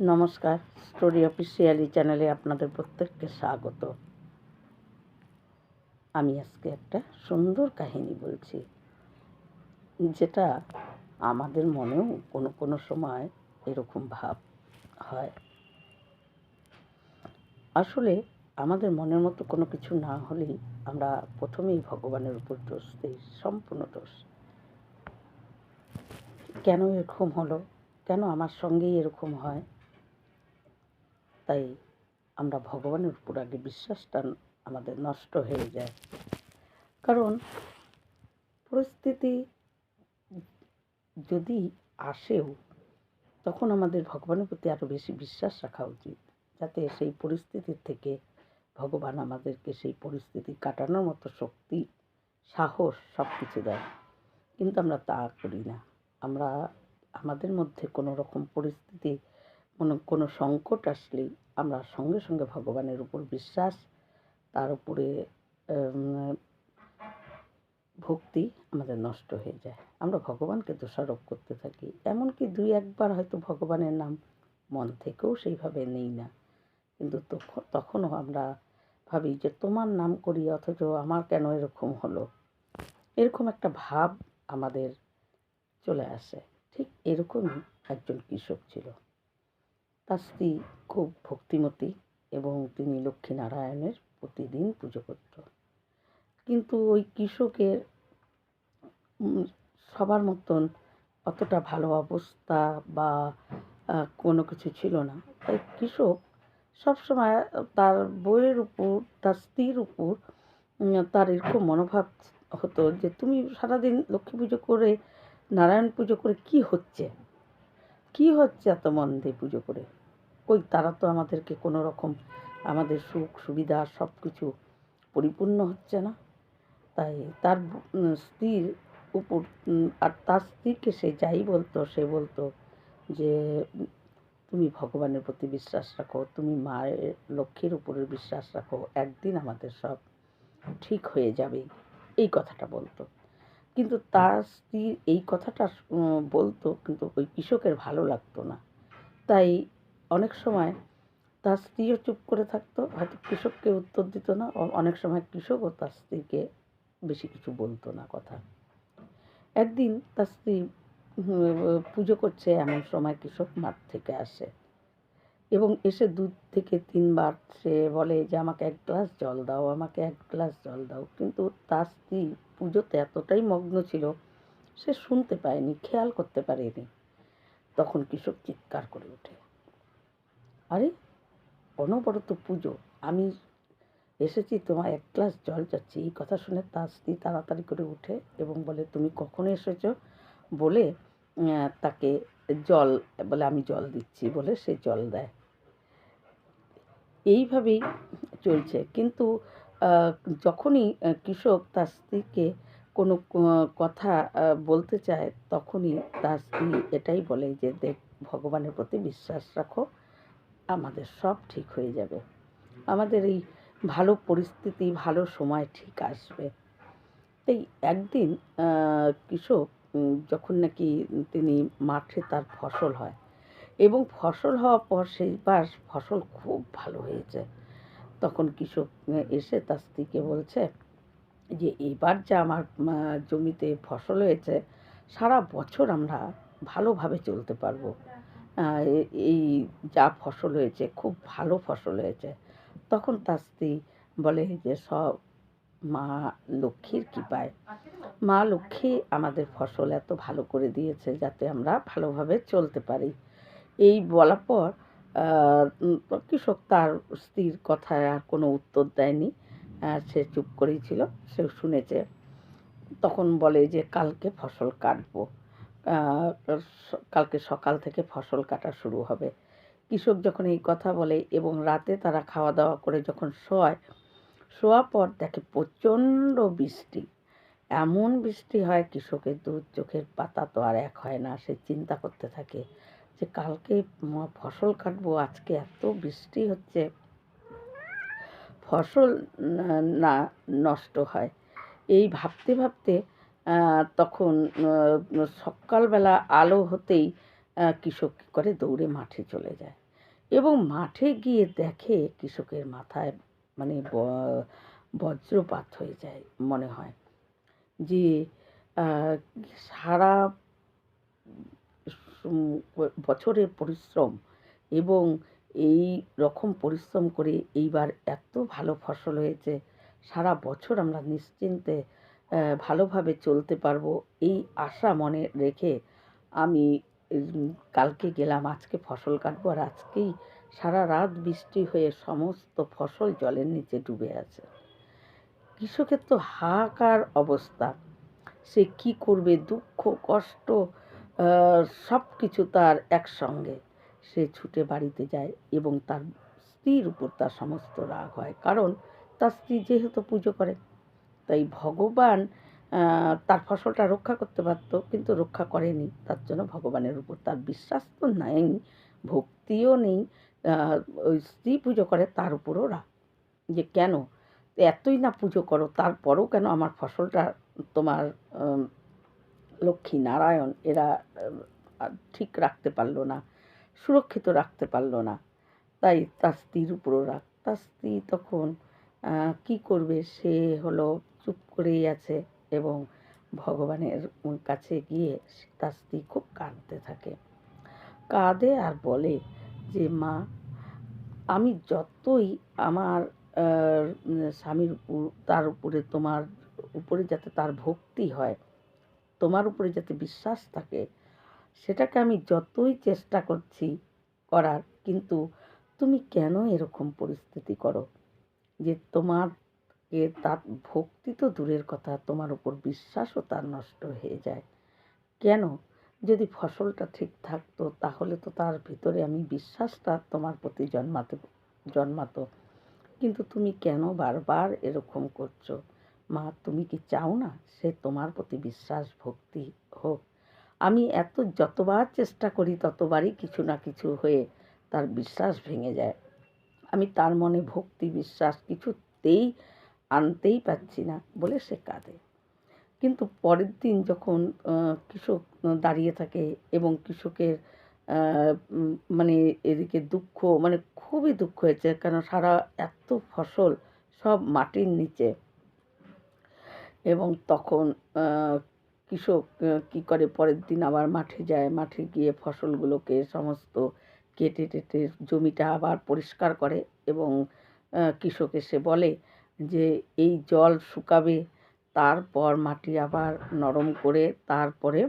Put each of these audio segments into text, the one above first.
নমস্কার, story officially চ্যানেলে আপনাদের প্রত্যেককে স্বাগত। আমি আজকে একটা সুন্দর কাহিনী বলছি, যেটা আমাদের মনেও কোনো কোনো সময় এরকম ভাব হয়। আসলে আমাদের মনের মতো কোনো কিছু না হলেই আমরা প্রথমেই ভগবানের উপর দোষ দিই, সম্পূর্ণ দোষ। কেন এরকম হলো? কেন আমার সঙ্গেই এরকম হয়? তাই আমরা ভগবানের উপর আগে বিশ্বাসটা আমাদের নষ্ট হয়ে যায়। কারণ পরিস্থিতি যদি আসেও, তখন আমাদের ভগবানের প্রতি আরও বেশি বিশ্বাস রাখা উচিত। যাতে সেই পরিস্থিতির থেকে ভগবান আমাদেরকে সেই পরিস্থিতি কাটানোর মতো শক্তি, সাহস সব কিছু দেয়। কিন্তু আমরা তা করি না। আমরা, আমাদের মধ্যে কোনো রকম পরিস্থিতি কোনো কোনো সংকট আসলেই আমরা সঙ্গে সঙ্গে ভগবানের উপর বিশ্বাস, তার উপরে ভক্তি আমাদের নষ্ট হয়ে যায়। আমরা ভগবানকে দোষারোপ করতে থাকি। এমনকি দুই একবার হয়তো ভগবানের নাম মন থেকেও সেইভাবে নেই না। কিন্তু তখন তখনও আমরা ভাবি যে তোমার নাম করি, অথচ আমার কেন এরকম হলো? এরকম একটা ভাব আমাদের চলে আসে। ঠিক এরকমই একজন কৃষক ছিল। তার স্ত্রী খুব ভক্তিমতী এবং তিনি লক্ষ্মীনারায়ণের প্রতিদিন পুজো করত। কিন্তু ওই কৃষকের সবার মতন অতটা ভালো অবস্থা বা কোনো কিছু ছিল না। তাই কৃষক সবসময় তার বইয়ের উপর তার স্ত্রীর উপর তার এরকম মনোভাব হতো যে, তুমি সারাদিন লক্ষ্মী পুজো করে, নারায়ণ পুজো করে কি হচ্ছে? কি হচ্ছে এত মন দিয়ে পুজো করে? কই, তারা তো আমাদেরকে কোনো রকম আমাদের সুখ, সুবিধা সব কিছু পরিপূর্ণ হচ্ছে না। তাই তার স্ত্রীর উপর আর তার স্ত্রীকে সে যাই বলতো, সে বলতো যে, তুমি ভগবানের প্রতি বিশ্বাস রাখো, তুমি মায়ের লক্ষ্মীর উপরে বিশ্বাস রাখো, একদিন আমাদের সব ঠিক হয়ে যাবে। এই কথাটা বলতো। কিন্তু তার স্ত্রী এই কথাটা বলতো, কিন্তু ওই কৃষকের ভালো লাগতো না। তাই অনেক সময় তার স্ত্রীও চুপ করে থাকতো, হয়তো কৃষককে উত্তর দিত না অনেক সময় কৃষকও তার স্ত্রীকে বেশি কিছু বলতো না কথা। একদিন তার স্ত্রী পুজো করছে এমন সময় কৃষক মাঠ থেকে আসে এবং এসে দু থেকে তিনবার সে বলে যে, আমাকে এক গ্লাস জল দাও, আমাকে এক গ্লাস জল দাও। কিন্তু তার স্ত্রী পুজোতে এতটাই মগ্ন ছিল, সে শুনতে পায়নি, খেয়াল করতে পারেনি। তখন কৃষক চিৎকার করে আরে, অনবরত পুজো। আমি এসেছি তোমার এক গ্লাস জল চাচ্ছি। এই কথা শুনে তার স্ত্রী তাড়াতাড়ি করে উঠে এবং বলে, তুমি কখন এসেছ? বলে তাকে জল, বলে আমি জল দিচ্ছি। বলে সে জল দেয়। এইভাবেই চলছে। কিন্তু যখনই কৃষক তার স্ত্রীকে কোনো কথা বলতে চায়, তখনই তার স্ত্রী এটাই বলে যে, দেখ, ভগবানের প্রতি বিশ্বাস রাখো। আমাদের সব ঠিক হয়ে যাবে। আমাদের এই ভালো পরিস্থিতি, ভালো সময় ঠিক আসবে। এই একদিন কৃষক যখন নাকি তিনি মাঠে তার ফসল হয় এবং ফসল হওয়ার পর সেইবার ফসল খুব ভালো হয়েছে। তখন কৃষক এসে তার স্ত্রীকে বলছে যে, এবার যা আমার জমিতে ফসল হয়েছে, সারা বছর আমরা ভালোভাবে চলতে পারব। এই যা ফসল হয়েছে, খুব ভালো ফসল হয়েছে। তখন তার স্ত্রী বলে যে, সব মা লক্ষ্মীর কৃপায়। মা লক্ষ্মী আমাদের ফসল এত ভালো করে দিয়েছে যাতে আমরা ভালোভাবে চলতে পারি। এই বলার পর কৃষক তার স্ত্রীর কথায় আর কোনো উত্তর দেয়নি। সে চুপ করেই ছিল। সে শুনেছে। তখন বলে যে, কালকে ফসল কাটবো। কালকে সকাল থেকে ফসল কাটা শুরু হবে। কৃষক যখন এই কথা বলে এবং রাতে তারা খাওয়া দাওয়া করে যখন শোয়, শোয়ার পর দেখে প্রচণ্ড বৃষ্টি। এমন বৃষ্টি হয় কৃষকের দু চোখের পাতা তো আর এক হয় না, সে চিন্তা করতে থাকে যে কালকে ফসল কাটবো, আজকে এত বৃষ্টি হচ্ছে, ফসল না- নষ্ট হয়। এই ভাবতে ভাবতে তখন সকালবেলা আলো হতেই কৃষক কী করে? দৌড়ে মাঠে চলে যায়। এবং মাঠে গিয়ে দেখে কৃষকের মাথায় মানে বজ্রপাত হয়ে যায় মনে হয়। যে সারা বছরের পরিশ্রম এবং এই রকম পরিশ্রম করে এইবার এত ভালো ফসল হয়েছে, সারা বছর আমরা নিশ্চিন্তে ভালোভাবে চলতে পারব এই আশা মনে রেখে আমি কালকে গেলাম, আজকে ফসল কাটবো আর আজকেই সারা রাত বৃষ্টি হয়ে সমস্ত ফসল জলের নিচে ডুবে আছে। কৃষকের তো হাহাকার অবস্থা। সে কি করবে, দুঃখ, কষ্ট সব কিছু তার একসঙ্গে। সে ছুটে বাড়িতে যায় এবং তার স্ত্রীর উপর তার সমস্ত রাগ হয়। কারণ তার স্ত্রী যেহেতু পুজো করে তাই ভগবান তার ফসলটা রক্ষা করতে পারত, কিন্তু রক্ষা করেনি। তার জন্য ভগবানের উপর তার বিশ্বাস তো নেই, ভক্তিও নেই ওই স্ত্রী পুজো করে তার উপরও রাগ। যে কেন? এতই না পুজো করো, তারপরেও কেন আমার ফসলটা তোমার লক্ষ্মী নারায়ণ, এরা ঠিক রাখতে পারল না, সুরক্ষিত রাখতে পারল না। তাই তার স্ত্রীর উপরও রাগ। তার স্ত্রী তখন কি করবে? সে হলো চুপ করেই আছে এবং ভগবানের কাছে গিয়ে তার স্ত্রী খুব কাঁদতে থাকে। কাঁদে আর বলে যে, মা, আমি যতই আমার স্বামীর তার উপরে তোমার উপরে যাতে তার ভক্তি হয়, তোমার উপরে যাতে বিশ্বাস থাকে, সেটাকে আমি যতই চেষ্টা করছি করার, কিন্তু তুমি কেন এরকম পরিস্থিতি করো? যে তোমার এ তার ভক্তি তো দূরের কথা, তোমার উপর বিশ্বাসও তার নষ্ট হয়ে যায়। কেন? যদি ফসলটা ঠিক থাকতো, তাহলে তো তার ভিতরে আমি বিশ্বাসটা তোমার প্রতি জন্মাতে, জন্মাতো। কিন্তু তুমি কেন বারবার এরকম করছ? মা, তুমি কি চাও না সে তোমার প্রতি বিশ্বাস, ভক্তি হোক? আমি এত যতবার চেষ্টা করি, ততবারই কিছু না কিছু হয়ে তার বিশ্বাস ভেঙে যায়। আমি তার মনে ভক্তি, বিশ্বাস কিছুতেই আনতেই পারছি না বলে সে কাঁদে। কিন্তু পরের দিন যখন কৃষক দাঁড়িয়ে থাকে এবং কৃষকের মানে এদিকে দুঃখ মানে খুবই দুঃখ হয়েছে কেন সারা এত ফসল সব মাটির নিচে। এবং তখন কৃষক কী করে পরের দিন আবার মাঠে যায়, মাঠে গিয়ে ফসলগুলোকে সমস্ত কেটে টেটে জমিটা আবার পরিষ্কার করে এবং কৃষক এসে বলে যে এই জল শুকাবে, তারপর মাটি আবার নরম করে তারপরে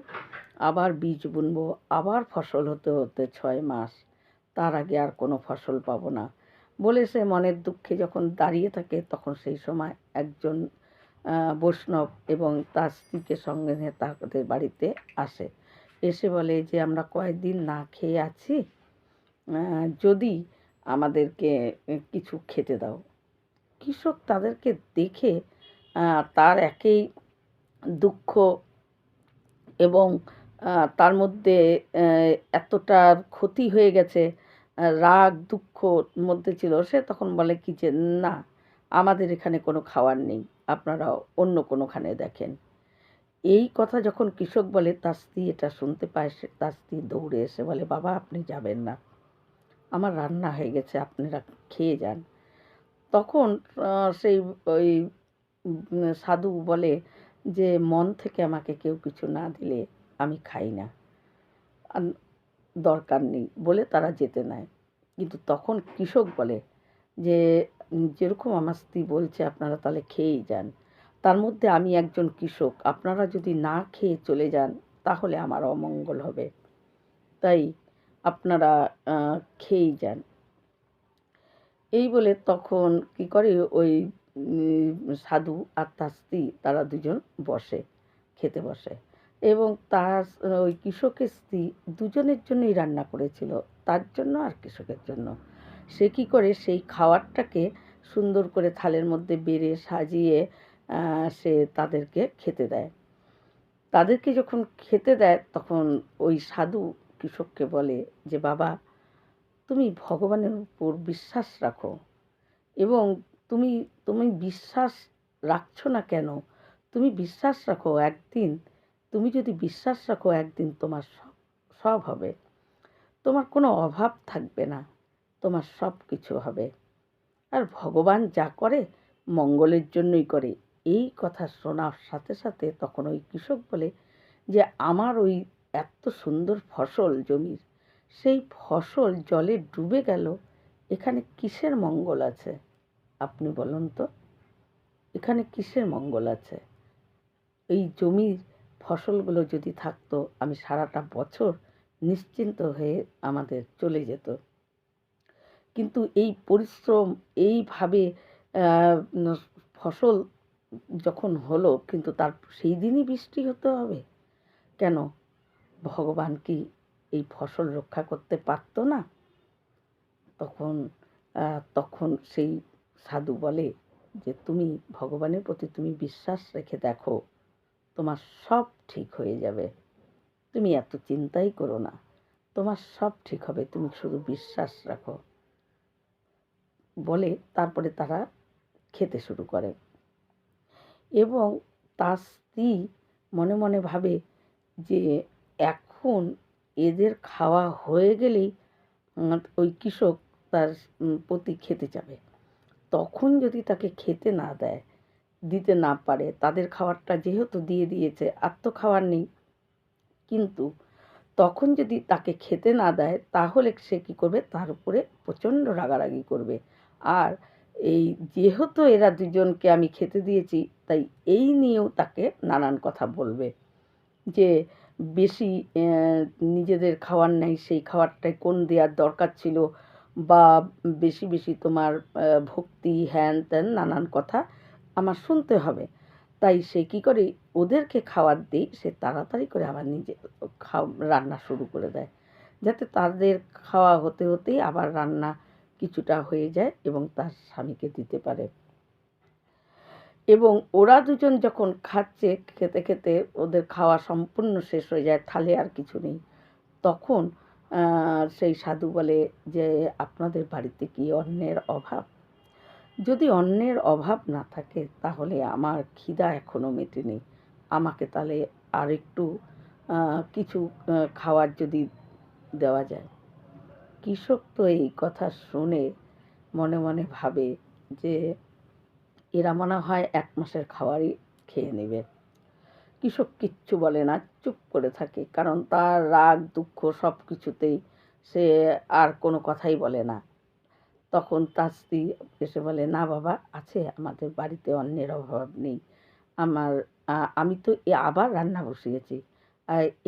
আবার বীজ বুনবো, আবার ফসল হতে হতে ছয় মাস। তার আগে আর কোনো ফসল পাবো না। বলে সে মনের দুঃখে যখন দাঁড়িয়ে থাকে, তখন সেই সময় একজন বৈষ্ণব এবং তার স্ত্রীকে সঙ্গে নিয়ে তাদের বাড়িতে আসে। এসে বলে যে, আমরা কয়েকদিন না খেয়ে আছি। যদি আমাদেরকে কিছু খেতে দাও। কৃষক তাদেরকে দেখে তার একেই দুঃখ এবং তার মধ্যে এতটা ক্ষতি হয়ে গেছে রাগ দুঃখ মধ্যে ছিল, সে তখন বলে কি যে, না, আমাদের এখানে কোনো খাওয়ার নেই, আপনারা অন্য কোনোখানে দেখেন। এই কথা যখন কৃষক বলে, তার স্ত্রী এটা শুনতে পায়, সে, তার স্ত্রী দৌড়ে এসে বলে, বাবা, আপনি যাবেন না। আমার রান্না হয়ে গেছে, আপনারা খেয়ে যান। তখন সেই ওই সাধু বলে যে, মন থেকে আমাকে কেউ কিছু না দিলে আমি খাই না। দরকার নেই। বলে তারা যেতে নেয়। কিন্তু তখন কৃষক বলে যে, যেরকম আমার স্ত্রী বলছে, আপনারা তাহলে খেয়েই যান। তার মধ্যে আমি একজন কৃষক, আপনারা যদি না খেয়ে চলে যান, তাহলে আমার অমঙ্গল হবে। তাই আপনারা খেয়েই যান। এই বলে তখন কি করে ওই সাধু আর তার স্ত্রী তারা দুজন বসে, খেতে বসে। এবং তার ওই কৃষকের স্ত্রী দুজনের জন্যই রান্না করেছিল, তার জন্য আর কৃষকের জন্য। সে কি করে সেই খাওয়ারটাকে সুন্দর করে থালের মধ্যে বেড়ে সাজিয়ে সে তাদেরকে খেতে দেয়। তাদেরকে যখন খেতে দেয়, তখন ওই সাধু কৃষককে বলে যে, বাবা তুমি ভগবানের উপর বিশ্বাস রাখো। এবং তুমি তুমি বিশ্বাস রাখছো না কেন? তুমি বিশ্বাস রাখো একদিন, তুমি যদি বিশ্বাস রাখো একদিন তোমার সব সব হবে। তোমার কোনো অভাব থাকবে না, তোমার সব কিছু হবে। আর ভগবান যা করে, মঙ্গলের জন্যই করে। এই কথা শোনার সাথে সাথে তখন ওই কৃষক বলে যে, আমার ওই এত সুন্দর ফসল জমির সেই ফসল জলে ডুবে গেল, এখানে কিসের মঙ্গল আছে? আপনি বলুন তো, এখানে কিসের মঙ্গল আছে? এই জমির ফসলগুলো যদি থাকতো, আমি সারাটা বছর নিশ্চিন্ত হয়ে আমাদের চলে যেত। কিন্তু এই পরিশ্রম, এইভাবে ফসল যখন হলো, কিন্তু তার, সেই দিনই বৃষ্টি হতে হবে। কেন? ভগবান কি এই ফসল রক্ষা করতে পারতো না, তখন তখন সেই সাধু বলে যে, তুমি ভগবানের প্রতি তুমি বিশ্বাস রেখে দেখো, তোমার সব ঠিক হয়ে যাবে। তুমি এত চিন্তাই করো না, তোমার সব ঠিক হবে, তুমি শুধু বিশ্বাস রাখো। বলে তারপরে তারা খেতে শুরু করে। এবং তার স্ত্রী মনে মনে ভাবে যে, এখন এদের খাওয়া হয়ে গেলেই ওই কৃষক তার প্রতি খেতে যাবে। তখন যদি তাকে খেতে না দেয়, দিতে না পারে, তাদের খাবারটা যেহেতু দিয়ে দিয়েছে, আর তো খাবার নেই। কিন্তু তখন যদি তাকে খেতে না দেয়, তাহলে সে কী করবে? তার উপরে প্রচণ্ড রাগারাগি করবে। আর এই যেহেতু এরা দুজনকে আমি খেতে দিয়েছি, তাই এই নিয়েও তাকে নানান কথা বলবে। যে বেশি নিজেদের খাওয়ার নেই, সেই খাবারটাই কোন দেওয়ার দরকার ছিল? বা বেশি বেশি তোমার ভক্তি হ্যান ত্যান নানান কথা আমার শুনতে হবে। তাই সে কী করে, ওদেরকে খাবার দিই, সে তাড়াতাড়ি করে আবার নিজে খাও, রান্না শুরু করে দেয়। যাতে তাদের খাওয়া হতে হতেই আবার রান্না কিছুটা হয়ে যায় এবং তার স্বামীকে দিতে পারে। এবং ওরা দুজন যখন খাচ্ছে, খেতে খেতে ওদের খাওয়া সম্পূর্ণ শেষ হয়ে যায়, থালে আর কিছু নেই। তখন সেই সাধু বলে যে, আপনাদের বাড়িতে কি অন্নের অভাব? যদি অন্নের অভাব না থাকে, তাহলে আমার খিদা এখনও মেটেনি। আমাকে তাহলে আর একটু কিছু খাওয়ার যদি দেওয়া যায়। কৃষক তো এই কথা শুনে মনে মনে ভাবে যে এরা মনে হয় এক মাসের খাবারই খেয়ে নেবে। কৃষক কিচ্ছু বলে না, চুপ করে থাকে, কারণ তার রাগ, দুঃখ সব কিছুতেই সে আর কোনো কথাই বলে না। তখন তার স্ত্রী এসে বলে, না বাবা, আছে, আমাদের বাড়িতে অন্যের অভাব নেই। আমার আমি তো এ আবার রান্না বসিয়েছি।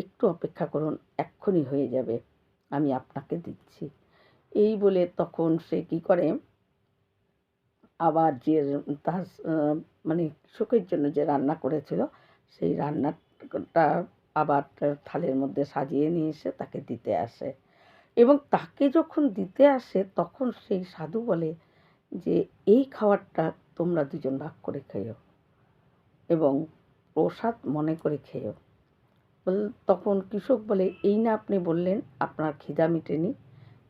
একটু অপেক্ষা করুন, এক্ষুনি হয়ে যাবে, আমি আপনাকে দিচ্ছি। এই বলে তখন সে কি করে আবার যে তার মানে কৃষকের জন্য যে রান্না করেছিল, সেই রান্নাটা আবার থালের মধ্যে সাজিয়ে নিয়ে এসে তাকে দিতে আসে। এবং তাকে যখন দিতে আসে, তখন সেই সাধু বলে যে, এই খাবারটা তোমরা দুজন ভাগ করে খেয়েও এবং প্রসাদ মনে করে খেয়েও। তখন কৃষক বলে, এই না আপনি বললেন, আপনার খিদা মিটেনি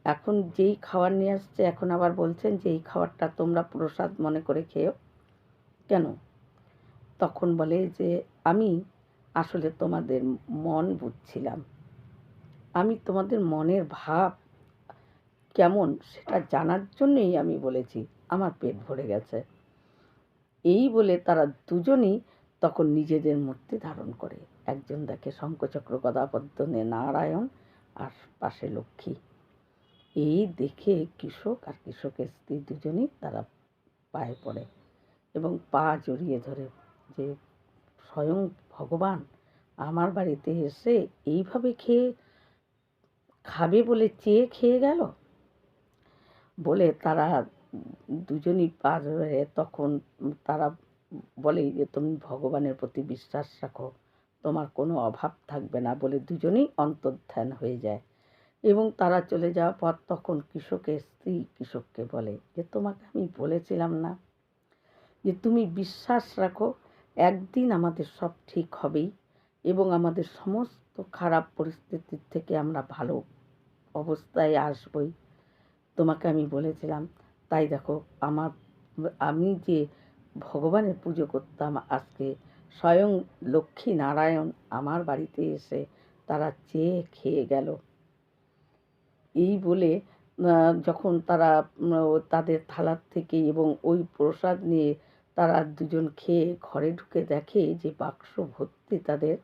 এখন যেই খাবার নিয়ে আসছে, এখন আবার বলছেন যে, এই খাবারটা তোমরা প্রসাদ মনে করে খেয়েও কেন? তখন বলে যে, আমি আসলে তোমাদের মন বুঝছিলাম। আমি তোমাদের মনের ভাব কেমন সেটা জানার জন্যই আমি বলেছি। আমার পেট ভরে গেছে। এই বলে তারা দুজনই তখন নিজেদের মূর্তি ধারণ করে। একজন দেখে শঙ্খচক্র গদাপদ্মনে নারায়ণ আর পাশে লক্ষ্মী। এই দেখে কৃষক আর কৃষকের স্ত্রী দুজনেই তারা পায়ে পড়ে এবং পা জড়িয়ে ধরে যে স্বয়ং ভগবান আমার বাড়িতে এসে এইভাবে খেয়ে খাবে বলে চেয়ে খেয়ে গেল? বলে তারা দুজনই পা ধরে তখন তারা বলে, যে তুমি ভগবানের প্রতি বিশ্বাস রাখো, তোমার কোনো অভাব থাকবে না বলে দুজনেই অন্তর্ধান হয়ে যায়। এবং তারা চলে যাওয়ার পর তখন কৃষকের স্ত্রী কৃষককে বলে যে, তোমাকে আমি বলেছিলাম না যে, তুমি বিশ্বাস রাখো, একদিন আমাদের সব ঠিক হবেই এবং আমাদের সমস্ত খারাপ পরিস্থিতির থেকে আমরা ভালো অবস্থায় আসবই। তোমাকে আমি বলেছিলাম। তাই দেখো, আমার, আমি যে ভগবানের পুজো করতাম আজকে, স্বয়ং লক্ষ্মী নারায়ণ আমার বাড়িতে এসে তারা চেয়ে খেয়ে গেল। এই বলে যখন তারা তাদের থালার থেকে এবং ওই প্রসাদ নিয়ে তারা দুজন খেয়ে ঘরে ঢুকে দেখে যে বাক্স ভর্তি তাদের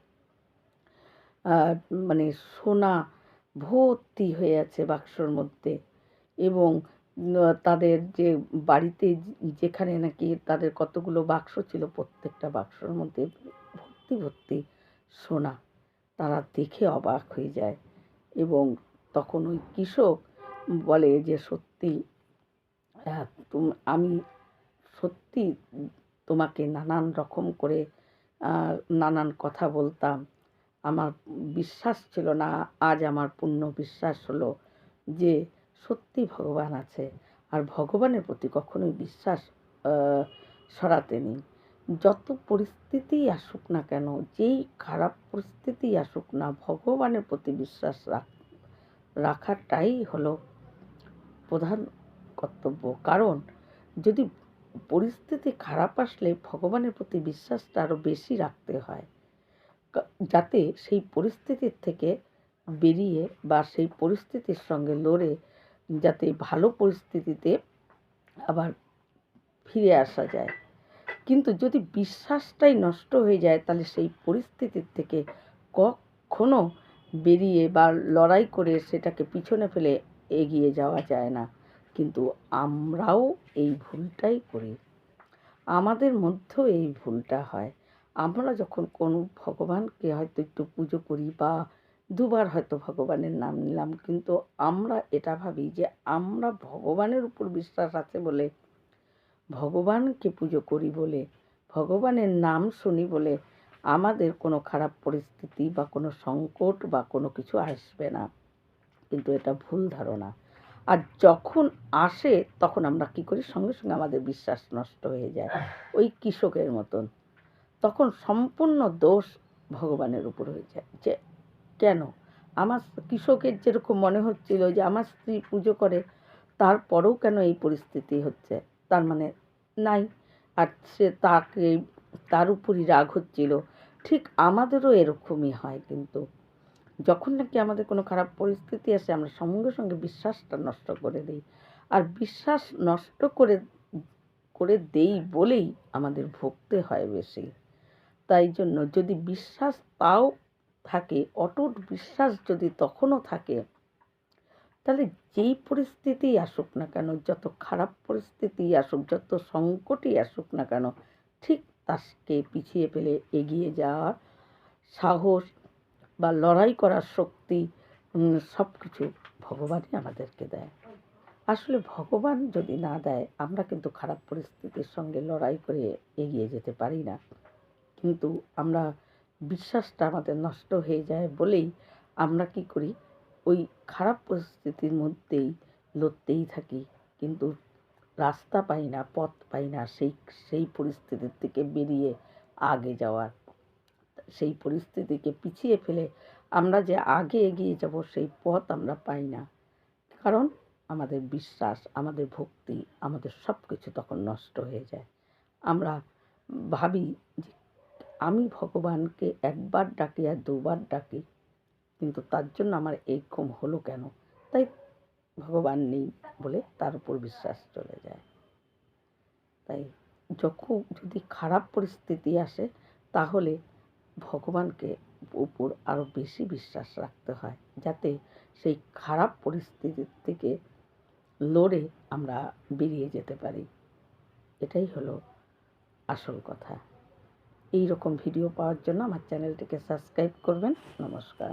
মানে সোনা ভর্তি হয়ে আছে বাক্সর মধ্যে এবং তাদের যে বাড়িতে যেখানে নাকি তাদের কতগুলো বাক্স ছিল প্রত্যেকটা বাক্সর মধ্যে ভর্তি ভর্তি সোনা, তারা দেখে অবাক হয়ে যায় এবং তখন ওই কৃষক বলে যে, সত্যি আমি সত্যি তোমাকে নানান রকম করে নানান কথা বলতাম। আমার বিশ্বাস ছিল না, আজ আমার পূর্ণ বিশ্বাস হলো যে, সত্যি ভগবান আছে। আর ভগবানের প্রতি কখনোই বিশ্বাস সরাতে নেই যত পরিস্থিতি আসুক না কেন, যেই খারাপ পরিস্থিতি আসুক না, ভগবানের প্রতি বিশ্বাস রাখ। রাখাটাই হলো প্রধান কর্তব্য। কারণ যদি পরিস্থিতি খারাপ আসলে ভগবানের প্রতি বিশ্বাসটা আরও বেশি রাখতে হয়। যাতে সেই পরিস্থিতির থেকে বেরিয়ে বা সেই পরিস্থিতির সঙ্গে লড়ে যাতে ভালো পরিস্থিতিতে আবার ফিরে আসা যায়। কিন্তু যদি বিশ্বাসটাই নষ্ট হয়ে যায় তাহলে সেই পরিস্থিতির থেকে কখনো বেরিয়ে বা লড়াই করে সেটাকে পিছনে ফেলে এগিয়ে যাওয়া যায় না। কিন্তু আমরাও এই ভুলটাই করি। আমাদের মধ্যেও এই ভুলটা হয়। আমরা যখন কোনো ভগবানকে হয়তো একটু পুজো করি বা দুবার হয়তো ভগবানের নাম নিলাম, কিন্তু আমরা এটা ভাবি যে আমরা ভগবানের উপর বিশ্বাস আছে বলে, ভগবানকে পুজো করি বলে, ভগবানের নাম শুনি বলে আমাদের কোনো খারাপ পরিস্থিতি বা কোনো সংকট বা কোনো কিছু আসবে না। কিন্তু এটা ভুল ধারণা। আর যখন আসে, তখন আমরা কি করি? সঙ্গে সঙ্গে আমাদের বিশ্বাস নষ্ট হয়ে যায়। ওই কৃষকের মতন। তখন সম্পূর্ণ দোষ ভগবানের উপর হয়ে যায়। যে, কেন? আমার কৃষকের যেরকম মনে হচ্ছিল যে, আমার স্ত্রী পুজো করে, তারপরেও কেন এই পরিস্থিতি হচ্ছে? তার মানে নাই। আর সে তাকে, তার উপরই রাগ হচ্ছিল। ঠিক আমাদেরও এরকমই হয় কিন্তু যখন নাকি আমাদের কোনো খারাপ পরিস্থিতি আসে, আমরা সঙ্গে সঙ্গে বিশ্বাসটা নষ্ট করে দিই। আর বিশ্বাস নষ্ট করে করে দেই বলেই আমাদের ভুগতে হয় বেশি। তাই জন্য যদি বিশ্বাস তাও থাকে, অটুট বিশ্বাস যদি তখনও থাকে, তাহলে যেই পরিস্থিতি আসুক না কেন, যত খারাপ পরিস্থিতি আসুক, যত সংকটই আসুক না কেন, ঠিক তাকে পিছিয়ে ফেলে এগিয়ে যাওয়ার সাহস বা লড়াই করার শক্তি সব কিছু ভগবানই আমাদেরকে দেয়। আসলে ভগবান যদি না দেয়, আমরা কিন্তু খারাপ পরিস্থিতির সঙ্গে লড়াই করে এগিয়ে যেতে পারি না। কিন্তু আমরা বিশ্বাসটা আমাদের নষ্ট হয়ে যায় বলেই আমরা কি করি? ওই খারাপ পরিস্থিতির মধ্যেই লড়তেই থাকি। কিন্তু রাস্তা পাই না, পথ পাই না, সেই সেই পরিস্থিতির থেকে বেরিয়ে আগে যাওয়ার। সেই পরিস্থিতিকে পিছিয়ে ফেলে আমরা যে আগে এগিয়ে যাব, সেই পথ আমরা পাই না। কারণ আমাদের বিশ্বাস, আমাদের ভক্তি, আমাদের সব কিছু তখন নষ্ট হয়ে যায়। আমরা ভাবি যে আমি ভগবানকে একবার ডাকি আর দুবার ডাকি, কিন্তু তার জন্য আমার এইরকম হলো কেন? তাই ভগবান নেই বলে তার উপর বিশ্বাস চলে যায়। তাই যখন যদি খারাপ পরিস্থিতি আসে, তাহলে ভগবানকে উপর আরও বেশি বিশ্বাস রাখতে হয়, যাতে সেই খারাপ পরিস্থিতির থেকে লড়ে আমরা বেরিয়ে যেতে পারি। এটাই হলো আসল কথা। এই রকম ভিডিও পাওয়ার জন্য আমার চ্যানেলটিকে সাবস্ক্রাইব করবেন। নমস্কার।